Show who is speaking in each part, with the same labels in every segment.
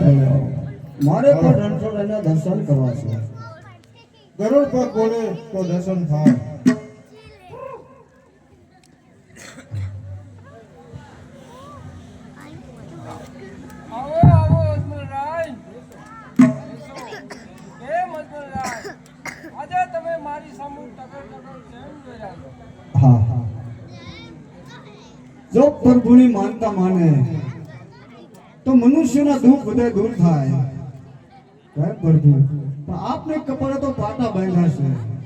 Speaker 1: મારે પણ રણછોડના દર્શન કરવા છે
Speaker 2: ગરુડ પગ બોલે તો દર્શન થાય
Speaker 3: આવો આવો અજમલરાય કેમ અજમલરાય આજે તમે મારી સામુ ટકર ટકર કેમ જોઈ રહ્યા છો
Speaker 1: હા હા જો પ્રભુની માનતા માને તો મનુષ્યના દુઃખ બધા દૂર થાય. પ્રભુ? પણ આપને કપાળે તો પાટા બાંધ્યા છે.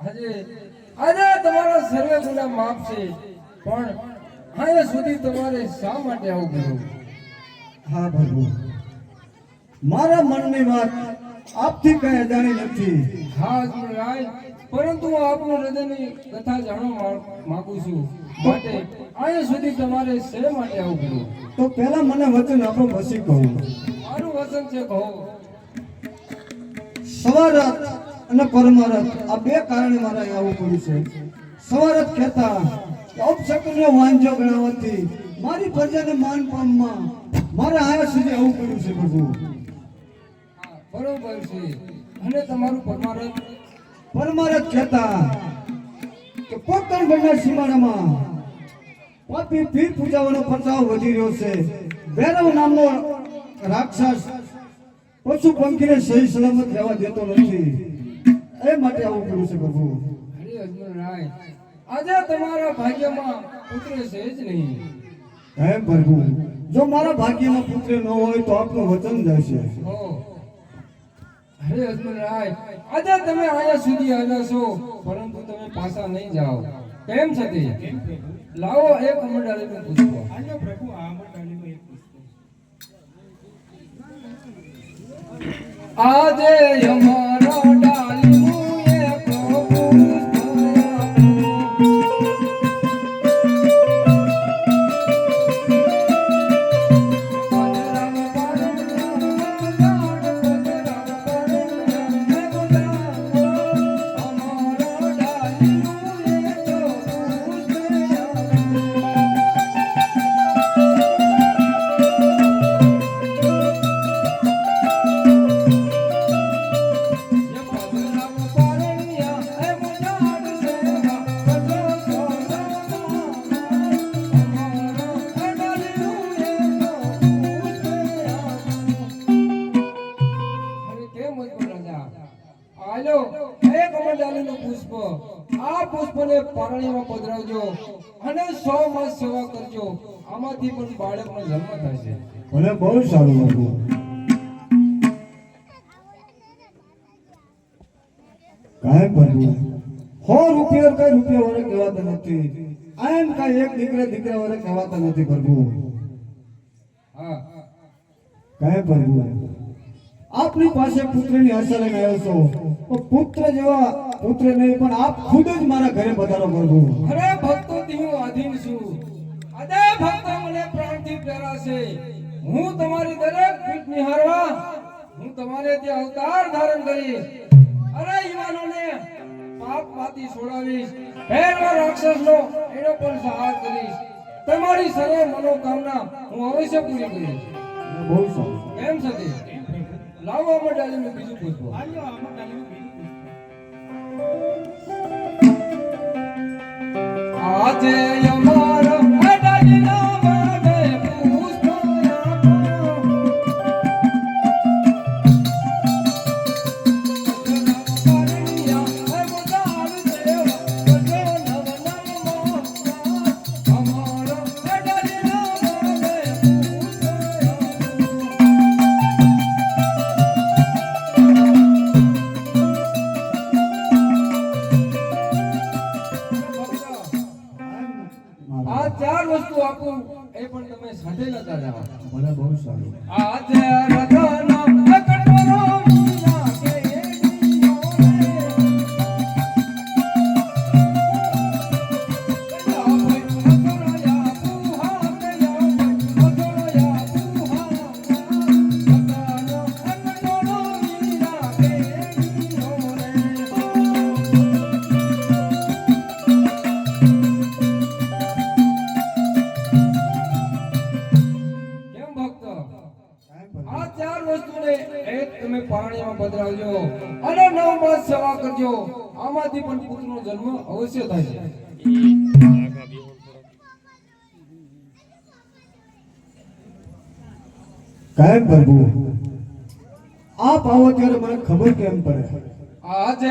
Speaker 1: આજે આજે
Speaker 3: તમારા સર્વે ગુના માફ છે પણ અહીંયા સુધી તમારે શા માટે આવું કર્યું?
Speaker 1: હા પ્રભુ. મારા મનની વાત આપથી કઈ જાણી નથી.
Speaker 3: હા રાય પરંતુ હું આપનું હૃદયની કથા જાણવા માંગુ છું. માટે અહીંયા સુધી તમારે શે માટે આવું કર્યું?
Speaker 1: તો પહેલા મને વચન આપો પછી કહું.
Speaker 3: મારું વચન છે કહો.
Speaker 1: સવારત અને પરમારથ. આ બે કારણે મારે આવવું પડ્યું છે. સવારત કહેતા કે અપશકુનનો વાંજો ગણાવવાથી મારી પ્રજાને માન પામમાં મારે આયા સુધી આવવું પડ્યું છે
Speaker 3: બધું બરોબર છે. અને તમારું પરમારથ?
Speaker 1: પરમારથ કહેતા કે પોકરણગઢના સીમાડામાં પાપી પીર પૂજાવાનો પ્રચાર વધી રહ્યો છે. ભૈરવ નામનો રાક્ષસ પશુ પંખીને સહી સલામત રહેવા દેતો નથી. એ માટે આવું કર્યું છે પ્રભુ.
Speaker 3: હરે અજમલરાય આજે તમારા ભાગ્યમાં પુત્ર છે જ નહીં.
Speaker 1: હે પ્રભુ. જો મારા ભાગ્યમાં પુત્ર ન હોય તો આપનું વચન જશે.
Speaker 3: હરે હરે અજમલરાય આજે તમે આયા સુધી આવ્યા છો પરંતુ તમે પાછા નહીં જાઓ. કેમ છે લાવો એક મંડાળીનું પુસ્તક આજે અમારા ડાલીનું પારણીમાં પધરાવજો અને સો માસ સેવા કરજો. આમાંથી પણ બાળકનો જન્મ થાય છે.
Speaker 1: ભલે બહુ સારું હતું. કાંઈ પ્રભુ સો રૂપિયા કઈ રૂપિયા વડે કહેવાતા નથી. એમ કઈ એક દીકરા દીકરા વડે કહેવાતા નથી પ્રભુ.
Speaker 3: હા.
Speaker 1: કાંઈ પ્રભુ આપની પાસે પુત્રની આશા લઈને આવ્યો છો. પુત્ર જેવા પુત્ર નહીં પણ આપ ખુદ જ મારા ઘરે પધારો પ્રભુ
Speaker 3: અરે ભક્તોથી હું આધીન છું. અદે ભક્તો મને પ્રાણથી પ્યારા છે હું તમારી દરેક પીઠ નિહાળવા હું તમારે ત્યાં અવતાર ધારણ કરીશ અરે યુવાનોને પાપમાંથી છોડાવીશ. ભેરવા રાક્ષસનો એનો પણ સહાર કરીશ. તમારી સર્વ મનોકામના હું અવશ્ય પૂરી કરીશ.
Speaker 1: બહુ સારું.
Speaker 3: કેમ સતી? લાવો મંડાલીનું બીજું પુષ્પ. આજે અમારો વસ્તુ આપું. એ પણ તમે સાથે નતા જાઓ.
Speaker 1: મને બહુ સારું.
Speaker 3: આજે રતનો આમાંથી પણ પુત્રનો જન્મ અવશ્ય થાય છે.
Speaker 1: કાયમ પ્રભુ આપ આવો ત્યારે મને ખબર કેમ પડે?
Speaker 3: આજે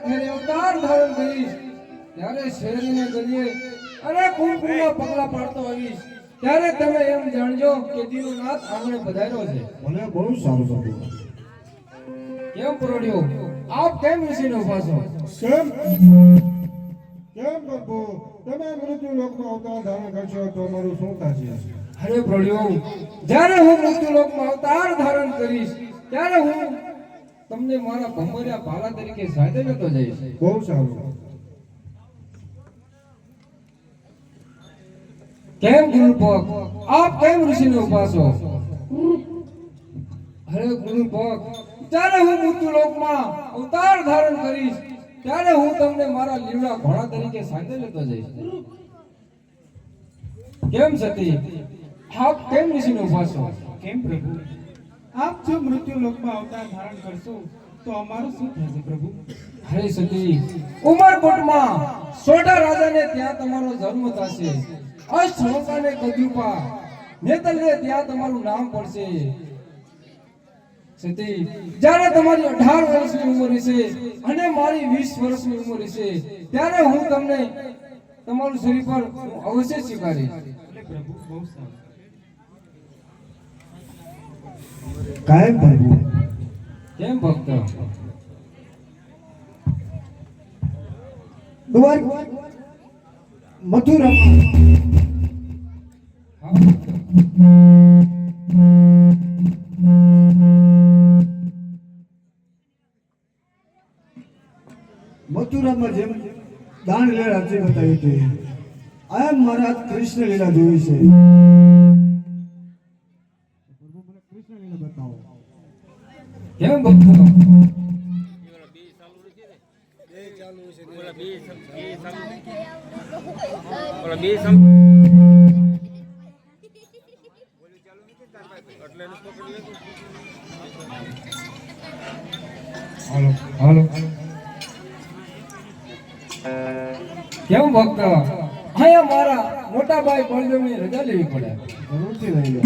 Speaker 3: તમારા અવતાર ધારણ કરીશ. ત્યારે શેરીને ગલીએ અને કુમકુમના પગલા પાડતો આવીશ. ત્યારે તમે એમ જાણજો કે દીનનાથ આંગણે પધાર્યો છે.
Speaker 1: મને બહુ સારું લાગ્યું.
Speaker 3: કેમ પરોડ્યો આપ કેમ ઋષિને ઊભા છો?
Speaker 2: કેમ? કેમ પ્રભુ તમે મૃત્યુ લોકનો અવતાર ધારણ કરશો તો અમારું શું થશે?
Speaker 3: અરે પ્રોડ્યો જ્યારે હું મૃત્યુ લોકમાં અવતાર ધારણ કરીશ ત્યારે હું તમને મારા ભમરિયા ભાલા તરીકે સાથે લેતો જઈશ.
Speaker 2: બહુ સારું.
Speaker 3: કેમ ગુરુપક આપ કેમ ઋષિને છો અરે ગુરુપક જ્યારે હું મૃત્યુ લોકમાં અવતાર ધારણ કરીશ. ત્યારે હું તમને મારા લીવડા ઘોડા તરીકે સાથે લેતો જઈશ. કેમ સતી? આપ કેમ ઋષિને છો
Speaker 4: કેમ પ્રભુ? આપ જો મૃત્યુ લોકમાં અવતાર ધારણ કરશો તો અમારું શું થશે પ્રભુ?
Speaker 3: હરે સતી. ઉમરકોટમાં સોઢા રાજાને ત્યાં તમારો જન્મ થશે. અશ્વકાને કદ્યુપા નેતલને ત્યાં તમારું નામ પડશે. સતી. જ્યારે તમારી અઢાર વર્ષની ઉંમર હશે અને મારી વીસ વર્ષની ઉંમર હશે ત્યારે હું તમને તમારું શરીર પર અવશ્ય સ્વીકારીશ.
Speaker 4: પ્રભુ બહુ સારું.
Speaker 1: કાંઈ ભરવું
Speaker 3: કેમ ભક્ત?
Speaker 1: મથુરા. મથુરામાં જેમ દાન લીલા જે બતાવી હતી એમ મહારાજ કૃષ્ણ લીલા જોઈ છે.
Speaker 3: કેમ ભક્તો? હાલો હાલો કેમ ભક્ત અહીંયા મારા મોટા ભાઈ બળદેવની રજા લેવી પડે.
Speaker 2: જરૂરથી લઈ